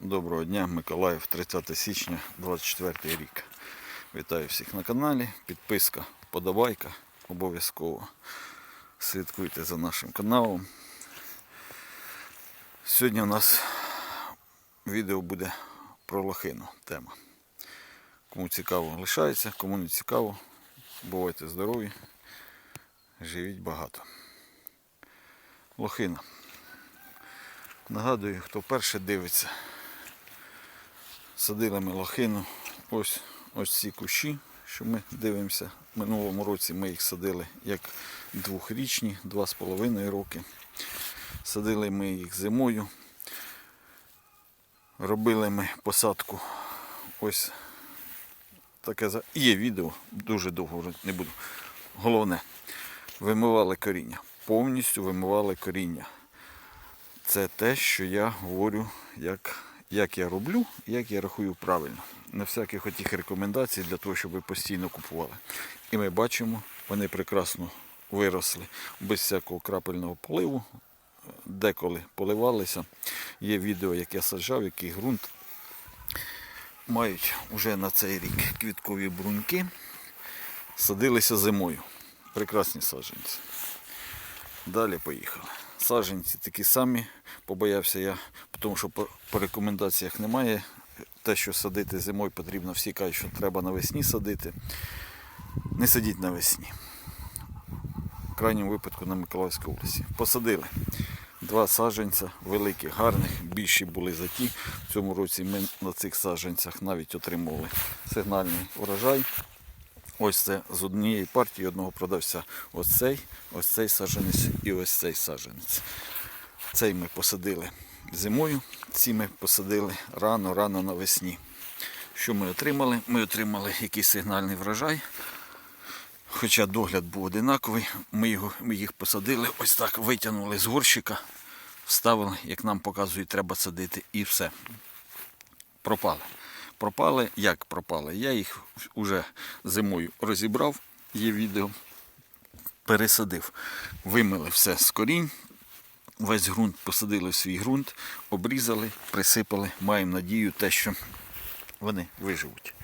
Доброго дня, Миколаїв, 30 січня, 24 рік. Вітаю всіх на каналі. Підписка, подобайка обов'язково. Слідкуйте за нашим каналом. Сьогодні у нас відео буде про лохину тема. Кому цікаво, лишається, кому не цікаво, бувайте здорові, живіть багато. Лохина. Нагадую, хто перше дивиться, садили ми лохину. Ось ось ці кущі, що ми дивимося. Минулому році ми їх садили як двохрічні, два з половиною роки. Садили ми їх зимою. Робили ми посадку. Ось таке є відео, дуже довго не буду. Головне, вимивали коріння. Повністю вимивали коріння. Це те, що я говорю, як, як я роблю, як я рахую правильно. На всяких отих рекомендацій для того, щоб ви постійно купували. І ми бачимо, вони прекрасно виросли без всякого крапельного поливу. Деколи поливалися. Є відео, як я саджав, який ґрунт. Мають вже на цей рік квіткові бруньки. Садилися зимою. Прекрасні саджанці. Далі поїхали. Саджанці такі самі, побоявся я, тому що по, по рекомендаціях немає. Те, що садити зимою потрібно, всі кажуть, що треба навесні садити. Не садіть навесні. В крайньому випадку на Миколаївській області. Посадили два саджанця великих, гарних, більші були за ті. В цьому році ми на цих саджанцях навіть отримували сигнальний урожай. Ось це з однієї партії одного продавця. Ось цей, ось цей саджанець і ось цей саджанець. Цей ми посадили зимою, ці ми посадили рано-рано навесні. Що ми отримали? Ми отримали якийсь сигнальний врожай. Хоча догляд був одинаковий, ми, його, ми їх посадили, ось так витягнули з горщика, вставили, як нам показують, треба садити, і все. Пропали. Пропали, як пропали? Я їх вже зимою розібрав, є відео, пересадив. Вимили все з корінь, весь ґрунт посадили в свій ґрунт, обрізали, присипали. Маємо надію те, що вони виживуть.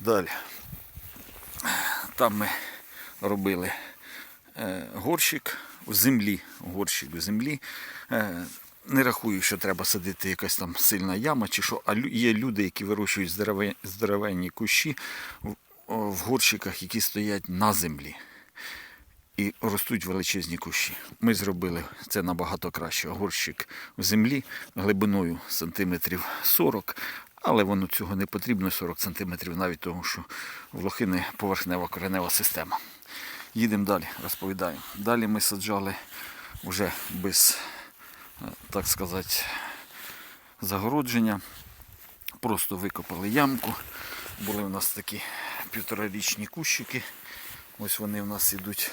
Далі. Там ми робили е, горщик в землі. Горщик в землі. Не рахую, що треба садити якась там сильна яма чи що, а є люди, які вирощують здорове- здоровенні кущі в, горщиках, які стоять на землі. І ростуть величезні кущі. Ми зробили це набагато краще. Горщик в землі глибиною сантиметрів 40, але воно цього не потрібно 40 сантиметрів, навіть тому, що в лохини поверхнева коренева система. Їдемо далі, розповідаємо. Далі ми саджали вже без, так сказати, загородження. Просто викопали ямку. Були у нас такі півторарічні кущики. Ось вони в нас ідуть.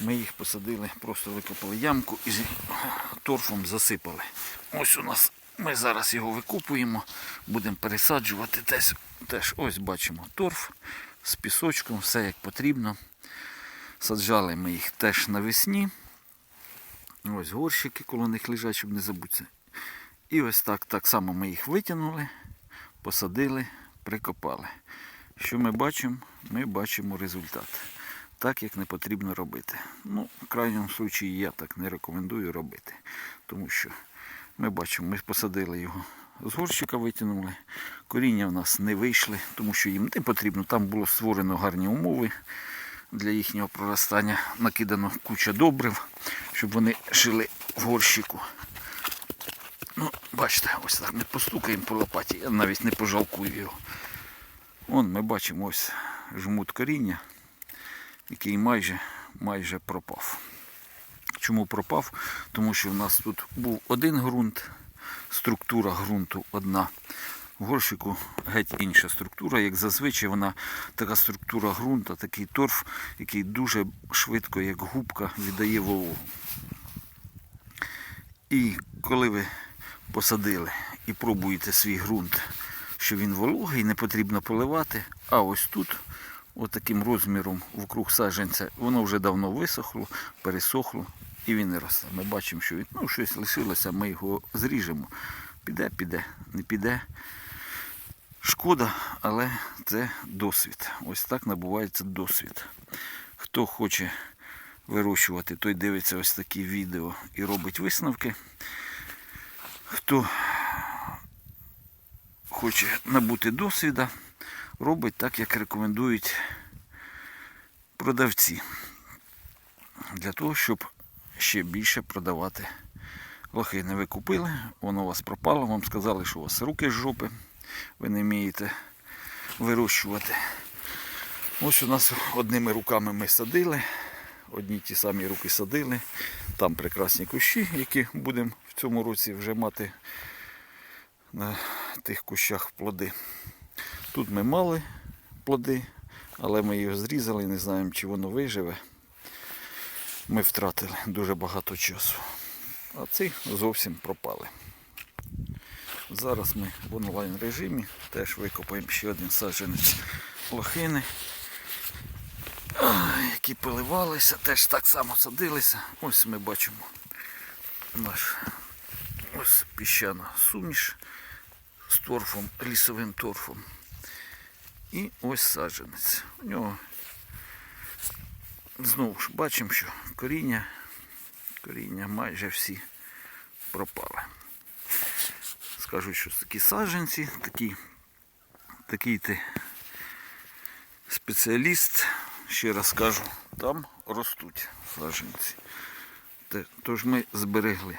Ми їх посадили, просто викопали ямку і торфом засипали. Ось у нас ми зараз його викопуємо, будемо пересаджувати. Теж, теж ось бачимо торф з пісочком, все як потрібно. Саджали ми їх теж навесні. Ось горщики коло них лежать, щоб не забутися. І ось так, так само ми їх витягнули, посадили, прикопали. Що ми бачимо? Ми бачимо результат. Так, як не потрібно робити. Ну, в крайньому випадку я так не рекомендую робити. Тому що ми бачимо, ми посадили його з горщика, витягнули. Коріння в нас не вийшли, тому що їм не потрібно. Там було створено гарні умови для їхнього проростання. Накидано куча добрив, щоб вони жили в горщику. Ну, бачите, ось так ми постукаємо по лопаті, я навіть не пожалкую його. Вон ми бачимо ось жмут коріння, який майже, майже пропав. Чому пропав? Тому що в нас тут був один ґрунт, структура ґрунту одна. В горщику геть інша структура, як зазвичай вона така структура ґрунту, такий торф, який дуже швидко, як губка, віддає вологу. І коли ви посадили і пробуєте свій ґрунт, що він вологий, не потрібно поливати, а ось тут, отаким розміром вокруг саджанця, воно вже давно висохло, пересохло, і він не росте. Ми бачимо, що він, ну, щось лишилося, ми його зріжемо. Піде, піде, не піде. Шкода, але це досвід. Ось так набувається досвід. Хто хоче вирощувати, той дивиться ось такі відео і робить висновки. Хто хоче набути досвіда, робить так, як рекомендують продавці. Для того, щоб ще більше продавати лохини. Ви купили, воно у вас пропало, вам сказали, що у вас руки з жопи, ви не вмієте вирощувати. Ось у нас одними руками ми садили, одні ті самі руки садили. Там прекрасні кущі, які будемо в цьому році вже мати на тих кущах плоди. Тут ми мали плоди, але ми його зрізали, не знаємо, чи воно виживе. Ми втратили дуже багато часу. А ці зовсім пропали. Зараз ми в онлайн режимі теж викопаємо ще один саджанець лохини, які поливалися, теж так само садилися. Ось ми бачимо наш ось піщана суміш з торфом, лісовим торфом. І ось саджанець. У нього знову ж бачимо, що коріння, коріння майже всі пропали. Скажуть, що такі саджанці, такі, такий ти спеціаліст, ще раз кажу, там ростуть саджанці. Тож ми зберегли.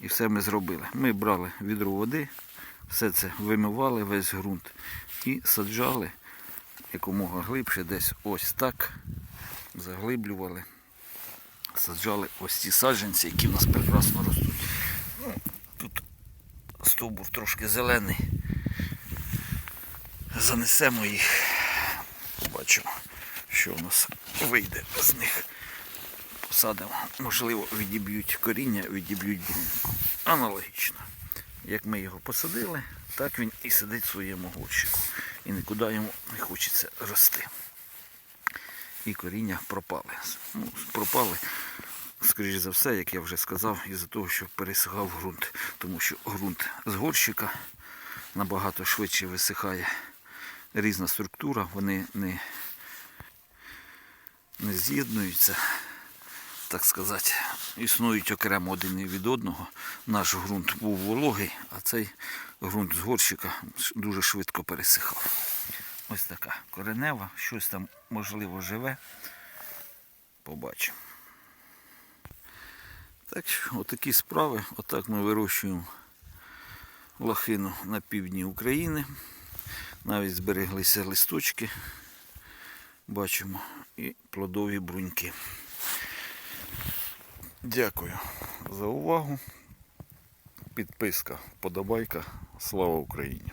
І все ми зробили. Ми брали відро води, все це вимивали, весь ґрунт і саджали якомога глибше, десь ось так заглиблювали. Саджали ось ці саджанці, які в нас прекрасно ростуть. Стовбур трошки зелений. Занесемо їх. Побачимо, що у нас вийде з них. Посадимо. Можливо, відіб'ють коріння, відіб'ють бруньку. Аналогічно. Як ми його посадили, так він і сидить в своєму горщику. І нікуди йому не хочеться рости. І коріння пропали. Ну, пропали, скоріш за все, як я вже сказав, із-за того, що пересихав ґрунт. Тому що ґрунт з горщика набагато швидше висихає. Різна структура, вони не, не з'єднуються так сказати, існують окремо один від одного. Наш ґрунт був вологий, а цей ґрунт з горщика дуже швидко пересихав. Ось така коренева, щось там можливо живе. Побачимо. Так що, отакі справи. Отак ми вирощуємо лохину на півдні України. Навіть збереглися листочки. Бачимо і плодові бруньки. Дякую за увагу. Підписка, вподобайка. Слава Україні!